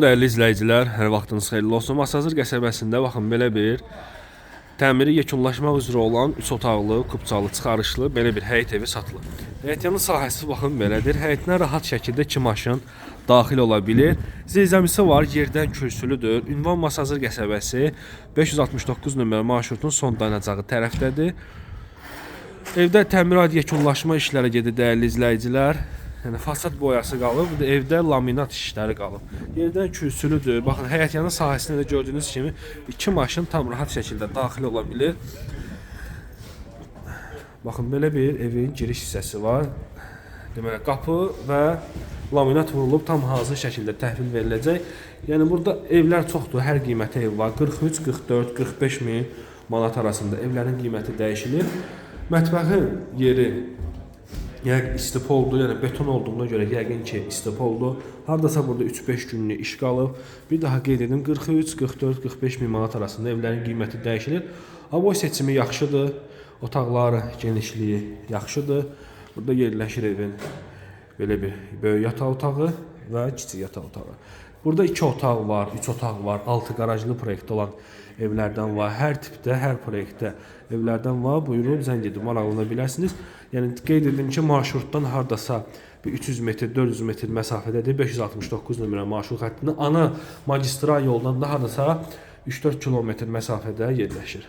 Dəyərli izləyicilər, hər vaxtınız xeyirli olsun. Masazır qəsəbəsində baxın belə bir təmiri yekunlaşmaq üzrə olan 3 otaqlı, kubcalı, çıxarışlı belə bir həyət evi satılır. Həyətyanın sahəsi baxın belədir. Həyətinə rahat şəkildə 2 maşın daxil ola bilir. Zirzəmisi var, yerdən kürsülüdür. Ünvan Masazır qəsəbəsi 569 nömrə marşrutun son dayanacağı tərəfdədir. Evdə təmirat yekunlaşma işləri gedir dəyərli izləyicilər. Yəni fasad boyası qalıb, evdə laminat işləri qalıb. Yerdən kürsülüdür. Baxın, həyətyanın sahəsində də gördüyünüz kimi iki maşın tam rahat şəkildə daxil ola bilir. Baxın, belə bir evin giriş hissəsi var. Deməli, qapı və laminat vurulub tam hazır şəkildə təhvil veriləcək. Yəni burada evlər çoxdur, hər qiymətə ev var. 43, 44, 45 min manat arasında evlərin qiyməti dəyişilir. Mətbəxin yeri Yəqin istipoldu, yəni beton olduğuna görə yəqin ki, istipoldu. Hardasa burada 3-5 günlük iş qalıb. Bir daha qeyd edim, 43, 44, 45 min manat arasında evlərin qiyməti dəyişilir. Hava seçimi yaxşıdır. Otaqları genişliyi yaxşıdır. Burada yerləşir evin belə bir böyük yataq otağı və kiçik yataq otağı. Burada 2 otaq var, 3 otaq var, 6 qarajlı proyektdə olan evlərdən var. Hər tipdə, hər proyektdə evlərdən var. Buyurun zəng edin, maraqlana bilərsiniz. Yəni qeyd edim ki, marşrutdan hardasa bir 300 metr, 400 metr məsafədədir. 569 nömrə marşrut xəttində ana magistral yoldan da hardasa 3-4 kilometr məsafədə yerləşir.